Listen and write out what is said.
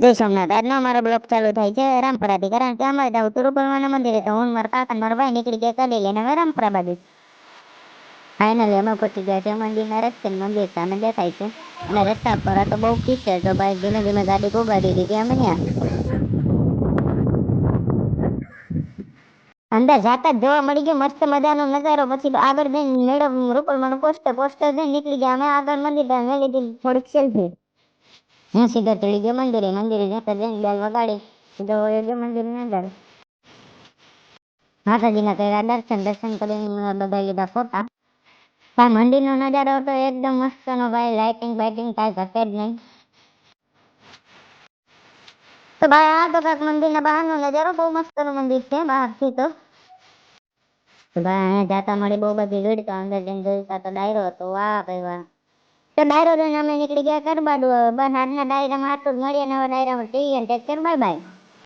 જય સોમનાથ, આજનો અમારો બ્લોક ચાલુ થાય છે રામપરાથી, કારણ કે અમારે જવું હતું રૂપલમાના મંદિરે તો હું મારા કાકા મારા ભાઈ નીકળી ગયા કરી લઈને હવે રામપુરા બાજુ. ફાઇનલી અમે પહોંચી ગયા છે મંદિરના રસ્તે મંદિર સામે દેખાય છે. અને રસ્તા પર તો બહુ કિચડ તો ભાઈ ધીમે ધીમે ગાડી ઉગાડી દીધી અમે ત્યાં. અંદર જાતા જ જોવા મળી ગયો, મસ્ત મજાનો નજારો. પછી આગળ જઈને મેળવ રૂપલમાનું પોસ્ટર પોસ્ટર જઈને નીકળી ગયા. અમે આગળ મંદિર મેળવી દીધી થોડીક selfie. હું સીધો ચડી ગયો મંદિરે મંદિરે જતા જઈને બેલ વગાડી સીધો વયો ગયો મંદિરની અંદર માતાજીના કર્યા દર્શન દર્શન કરીને બધા લીધા ફોટા ભાઈ મંદિરનો નજારો તો એકદમ મસ્તનો ભાઈ લાઇટિંગ બાઇટિંગ કાંઈ ઘટે જ નહીં તો ભાઈ આ તો કાંઈક મંદિરના બહારનો નજારો બહુ મસ્તનો મંદિર છે બહારથી તો તો ભાઈ અહીંયા જાતા મળી બહુ બધી ભીડ તો અંદર જઈને જોઈતા તો ડાયરો હતો વાહ ભાઈ વાહ તો ડાયરો અમે નીકળી ગયા કરવા બસ આજના ડાયરામાં આટલું જ મળીએ નવા ડાયરામાં ટીવી ટેક બાય બાય.